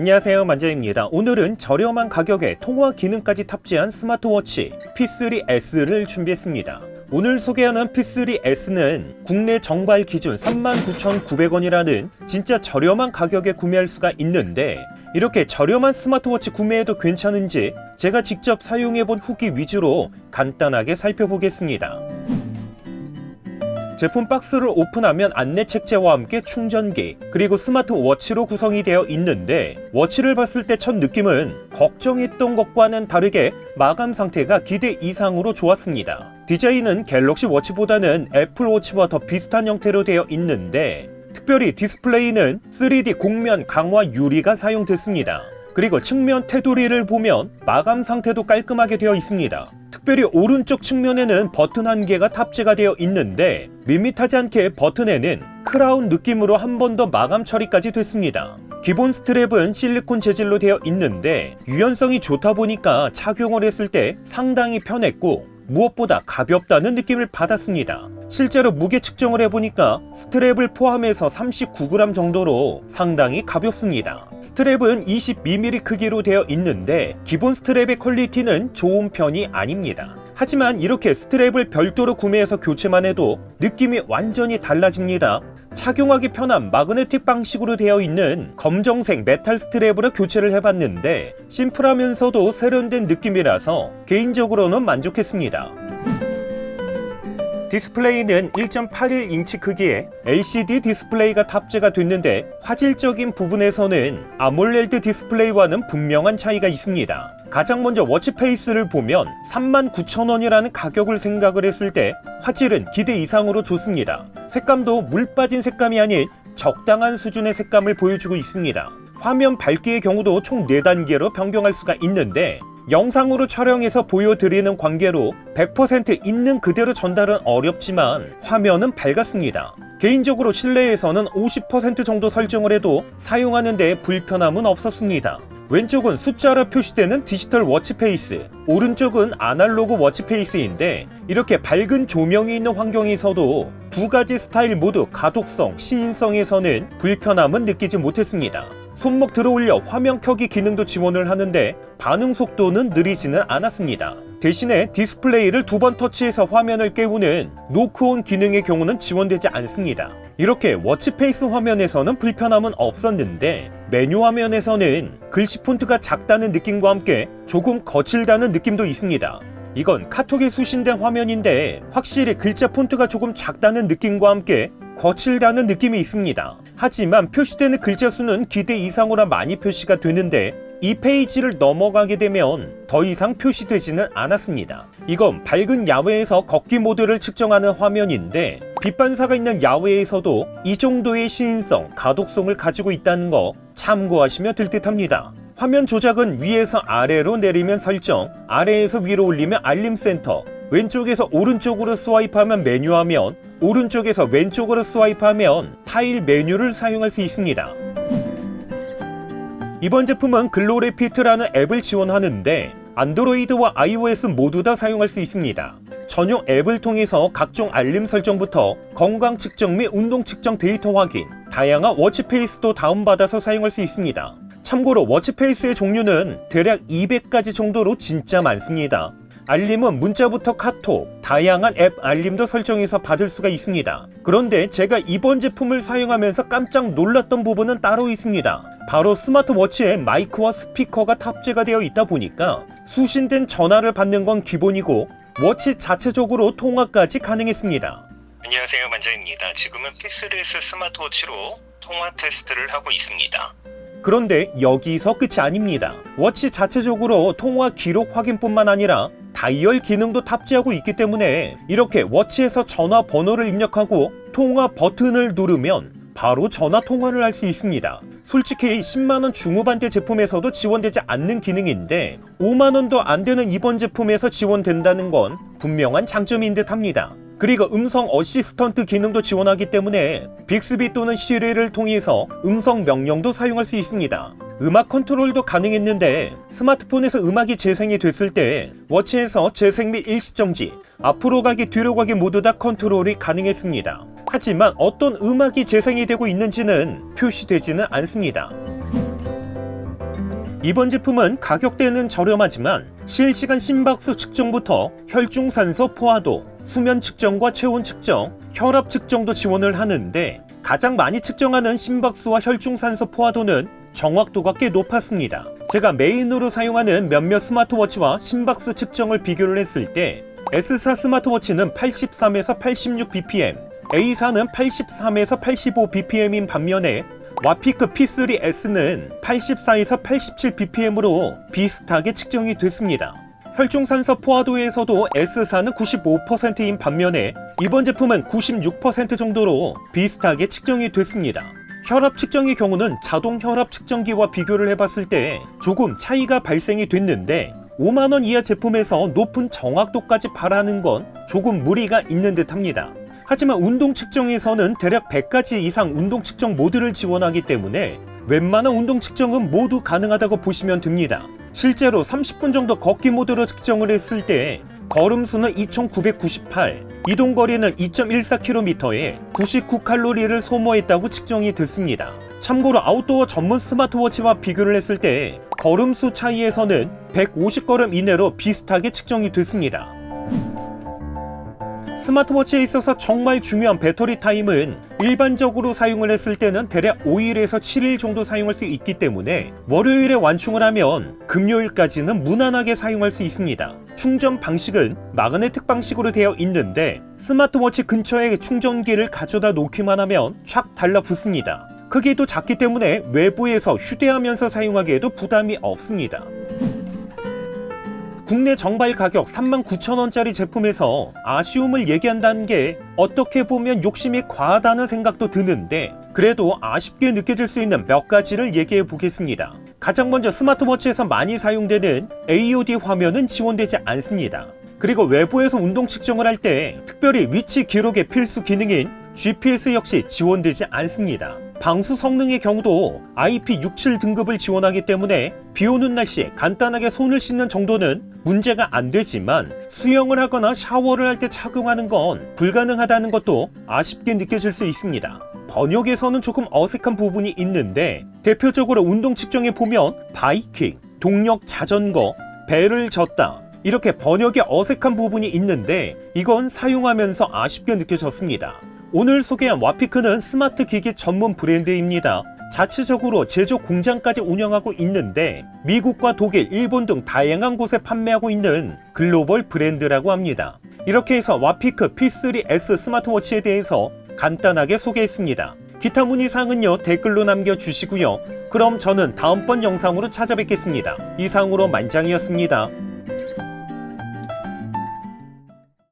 안녕하세요 만재입니다. 오늘은 저렴한 가격에 통화 기능까지 탑재한 스마트워치 P3S를 준비했습니다. 오늘 소개하는 P3S는 국내 정발 기준 39,900원이라는 진짜 저렴한 가격에 구매할 수가 있는데 이렇게 저렴한 스마트워치 구매해도 괜찮은지 제가 직접 사용해본 후기 위주로 간단하게 살펴보겠습니다. 제품 박스를 오픈하면 안내 책자와 함께 충전기 그리고 스마트워치로 구성이 되어 있는데 워치를 봤을 때 첫 느낌은 걱정했던 것과는 다르게 마감 상태가 기대 이상으로 좋았습니다. 디자인은 갤럭시 워치보다는 애플 워치와 더 비슷한 형태로 되어 있는데 특별히 디스플레이는 3D 곡면 강화 유리가 사용됐습니다. 그리고 측면 테두리를 보면 마감 상태도 깔끔하게 되어 있습니다. 특별히 오른쪽 측면에는 버튼 한 개가 탑재가 되어 있는데 밋밋하지 않게 버튼에는 크라운 느낌으로 한 번 더 마감 처리까지 됐습니다. 기본 스트랩은 실리콘 재질로 되어 있는데 유연성이 좋다 보니까 착용을 했을 때 상당히 편했고 무엇보다 가볍다는 느낌을 받았습니다. 실제로 무게 측정을 해보니까 스트랩을 포함해서 39g 정도로 상당히 가볍습니다. 스트랩은 20mm 크기로 되어 있는데 기본 스트랩의 퀄리티는 좋은 편이 아닙니다. 하지만 이렇게 스트랩을 별도로 구매해서 교체만 해도 느낌이 완전히 달라집니다. 착용하기 편한 마그네틱 방식으로 되어 있는 검정색 메탈 스트랩으로 교체를 해봤는데 심플하면서도 세련된 느낌이라서 개인적으로는 만족했습니다. 디스플레이는 1.81인치 크기의 LCD 디스플레이가 탑재가 됐는데 화질적인 부분에서는 아몰레드 디스플레이와는 분명한 차이가 있습니다. 가장 먼저 워치페이스를 보면 39,000원이라는 가격을 생각을 했을 때 화질은 기대 이상으로 좋습니다. 색감도 물 빠진 색감이 아닌 적당한 수준의 색감을 보여주고 있습니다. 화면 밝기의 경우도 총 4단계로 변경할 수가 있는데 영상으로 촬영해서 보여드리는 관계로 100% 있는 그대로 전달은 어렵지만 화면은 밝았습니다. 개인적으로 실내에서는 50% 정도 설정을 해도 사용하는 데 불편함은 없었습니다. 왼쪽은 숫자로 표시되는 디지털 워치페이스, 오른쪽은 아날로그 워치페이스인데 이렇게 밝은 조명이 있는 환경에서도 두 가지 스타일 모두 가독성, 시인성에서는 불편함은 느끼지 못했습니다. 손목 들어올려 화면 켜기 기능도 지원을 하는데 반응 속도는 느리지는 않았습니다. 대신에 디스플레이를 두 번 터치해서 화면을 깨우는 노크온 기능의 경우는 지원되지 않습니다. 이렇게 워치페이스 화면에서는 불편함은 없었는데 메뉴 화면에서는 글씨 폰트가 작다는 느낌과 함께 조금 거칠다는 느낌도 있습니다. 이건 카톡에 수신된 화면인데 확실히 글자 폰트가 조금 작다는 느낌과 함께 거칠다는 느낌이 있습니다. 하지만 표시되는 글자 수는 기대 이상으로 많이 표시가 되는데 이 페이지를 넘어가게 되면 더 이상 표시되지는 않았습니다. 이건 밝은 야외에서 걷기 모드를 측정하는 화면인데 빛 반사가 있는 야외에서도 이 정도의 시인성, 가독성을 가지고 있다는 거 참고하시면 될 듯합니다. 화면 조작은 위에서 아래로 내리면 설정, 아래에서 위로 올리면 알림 센터, 왼쪽에서 오른쪽으로 스와이프하면 메뉴 화면, 오른쪽에서 왼쪽으로 스와이프하면 타일 메뉴를 사용할 수 있습니다. 이번 제품은 글로레피트라는 앱을 지원하는데 안드로이드와 iOS 모두 다 사용할 수 있습니다. 전용 앱을 통해서 각종 알림 설정부터 건강 측정 및 운동 측정 데이터 확인, 다양한 워치페이스도 다운받아서 사용할 수 있습니다. 참고로 워치페이스의 종류는 대략 200가지 정도로 진짜 많습니다. 알림은 문자부터 카톡, 다양한 앱 알림도 설정해서 받을 수가 있습니다. 그런데 제가 이번 제품을 사용하면서 깜짝 놀랐던 부분은 따로 있습니다. 바로 스마트워치에 마이크와 스피커가 탑재가 되어 있다 보니까 수신된 전화를 받는 건 기본이고 워치 자체적으로 통화까지 가능했습니다. 안녕하세요 만자입니다. 지금은 P3S 스마트워치로 통화 테스트를 하고 있습니다. 그런데 여기서 끝이 아닙니다. 워치 자체적으로 통화 기록 확인뿐만 아니라 다이얼 기능도 탑재하고 있기 때문에 이렇게 워치에서 전화 번호를 입력하고 통화 버튼을 누르면 바로 전화 통화를 할 수 있습니다. 솔직히 10만원 중후반대 제품에서도 지원되지 않는 기능인데 5만원도 안 되는 이번 제품에서 지원된다는 건 분명한 장점인 듯 합니다. 그리고 음성 어시스턴트 기능도 지원하기 때문에 빅스비 또는 시리를 통해서 음성 명령도 사용할 수 있습니다. 음악 컨트롤도 가능했는데 스마트폰에서 음악이 재생이 됐을 때 워치에서 재생 및 일시정지, 앞으로 가기 뒤로 가기 모두 다 컨트롤이 가능했습니다. 하지만 어떤 음악이 재생이 되고 있는지는 표시되지는 않습니다. 이번 제품은 가격대는 저렴하지만 실시간 심박수 측정부터 혈중산소 포화도, 수면 측정과 체온 측정, 혈압 측정도 지원을 하는데 가장 많이 측정하는 심박수와 혈중산소 포화도는 정확도가 꽤 높았습니다. 제가 메인으로 사용하는 몇몇 스마트워치와 심박수 측정을 비교를 했을 때 S사 스마트워치는 83에서 86 bpm, A사는 83에서 85 bpm인 반면에 와피크 P3S는 84에서 87 bpm으로 비슷하게 측정이 됐습니다. 혈중산소 포화도에서도 S사는 95%인 반면에 이번 제품은 96% 정도로 비슷하게 측정이 됐습니다. 혈압 측정의 경우는 자동 혈압 측정기와 비교를 해봤을 때 조금 차이가 발생이 됐는데 5만원 이하 제품에서 높은 정확도까지 바라는 건 조금 무리가 있는 듯 합니다. 하지만 운동 측정에서는 대략 100가지 이상 운동 측정 모드를 지원하기 때문에 웬만한 운동 측정은 모두 가능하다고 보시면 됩니다. 실제로 30분 정도 걷기 모드로 측정을 했을 때 걸음수는 2998, 이동거리는 2.14km에 99칼로리를 소모했다고 측정이 됐습니다. 참고로 아웃도어 전문 스마트워치와 비교를 했을 때 걸음수 차이에서는 150걸음 이내로 비슷하게 측정이 됐습니다. 스마트워치에 있어서 정말 중요한 배터리 타임은 일반적으로 사용을 했을 때는 대략 5일에서 7일 정도 사용할 수 있기 때문에 월요일에 완충을 하면 금요일까지는 무난하게 사용할 수 있습니다. 충전 방식은 마그네틱 방식으로 되어 있는데 스마트워치 근처에 충전기를 가져다 놓기만 하면 촥 달라붙습니다. 크기도 작기 때문에 외부에서 휴대하면서 사용하기에도 부담이 없습니다. 국내 정발 가격 39,000원짜리 제품에서 아쉬움을 얘기한다는 게 어떻게 보면 욕심이 과하다는 생각도 드는데 그래도 아쉽게 느껴질 수 있는 몇 가지를 얘기해 보겠습니다. 가장 먼저 스마트워치에서 많이 사용되는 AOD 화면은 지원되지 않습니다. 그리고 외부에서 운동 측정을 할 때 특별히 위치 기록의 필수 기능인 GPS 역시 지원되지 않습니다. 방수 성능의 경우도 IP67 등급을 지원하기 때문에 비 오는 날씨에 간단하게 손을 씻는 정도는 문제가 안 되지만 수영을 하거나 샤워를 할 때 착용하는 건 불가능하다는 것도 아쉽게 느껴질 수 있습니다. 번역에서는 조금 어색한 부분이 있는데 대표적으로 운동 측정에 보면 바이킹, 동력 자전거, 배를 졌다 이렇게 번역에 어색한 부분이 있는데 이건 사용하면서 아쉽게 느껴졌습니다. 오늘 소개한 와피크는 스마트 기기 전문 브랜드입니다. 자체적으로 제조 공장까지 운영하고 있는데 미국과 독일, 일본 등 다양한 곳에 판매하고 있는 글로벌 브랜드라고 합니다. 이렇게 해서 와피크 P3S 스마트워치에 대해서 간단하게 소개했습니다. 기타 문의 사항은요 댓글로 남겨주시고요. 그럼 저는 다음번 영상으로 찾아뵙겠습니다. 이상으로 만장이었습니다.